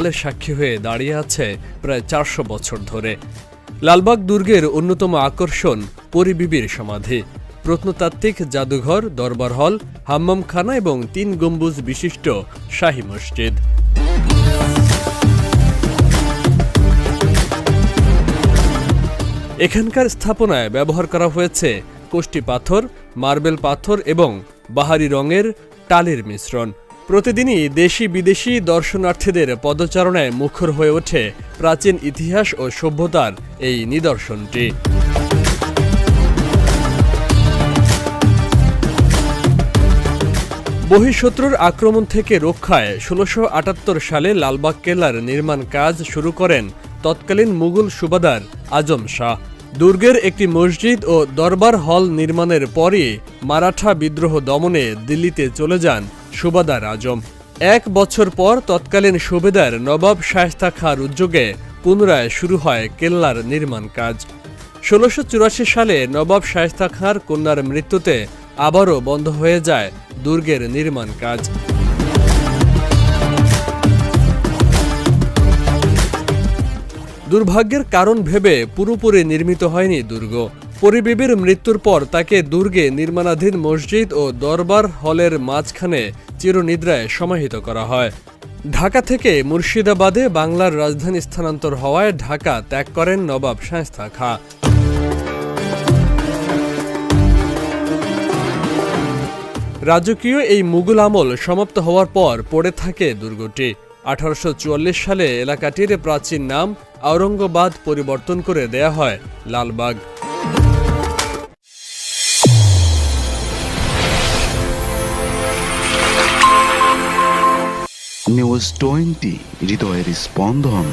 কালের সাক্ষী হয়ে দাঁড়িয়ে আছে প্রায় চারশো বছর ধরে। লালবাগ দুর্গের অন্যতম আকর্ষণ পরিবিবির সমাধি। প্রত্নতাত্ত্বিক জাদুঘর, দরবার হল, হাম্মামখানা এবং তিন গম্বুজ বিশিষ্ট শাহী মসজিদ। এখানকার স্থাপনায় ব্যবহার করা হয়েছে কোষ্টি পাথর, মার্বেল পাথর এবং বাহারি রঙের টালির মিশ্রণ। প্রতিদিনই দেশি বিদেশি দর্শনার্থীদের পদচারণায় মুখর হয়ে ওঠে প্রাচীন ইতিহাস ও সভ্যতার এই নিদর্শনটি। বহিঃশত্রুর আক্রমণ থেকে রক্ষায় ষোলোশো আটাত্তর সালে লালবাগ কেল্লার নির্মাণ কাজ শুরু করেন তৎকালীন মুঘল সুবাদার আজম শাহ। দুর্গের একটি মসজিদ ও দরবার হল নির্মাণের পরই মারাঠা বিদ্রোহ দমনে দিল্লিতে চলে যান সুবাদার আজম। এক বছর পর তৎকালীন সুবেদার নবাব শায়স্তা খার উদ্যোগে পুনরায় শুরু হয় কেল্লার নির্মাণ কাজ। ষোলোশো সালে নবাব শায়স্তা খাঁর কন্যার মৃত্যুতে আবারও বন্ধ হয়ে যায় দুর্গের নির্মাণ কাজ। দুর্ভাগ্যের কারণ ভেবে পুরোপুরি নির্মিত হয়নি দুর্গ। পরিবেবের মৃত্যুর পর তাকে দুর্গে নির্মাণাধীন মসজিদ ও দরবার হলের মাঝখানে চিরনিদ্রায় সমাহিত করা হয়। ঢাকা থেকে মুর্শিদাবাদে বাংলার রাজধানী স্থানান্তর হওয়ায় ঢাকা ত্যাগ করেন নবাব শায়স্তা খাঁ। রাজকীয় এই মুঘল আমল সমাপ্ত হওয়ার পর পড়ে থাকে দুর্গটি। আঠারোশো চুয়াল্লিশ সালে এলাকাটির প্রাচীন নাম আওরঙ্গবাদ পরিবর্তন করে দেয়া হয়, লালবাগ। নিউজ টোয়েন্টি হৃদয়ের স্পন্দন।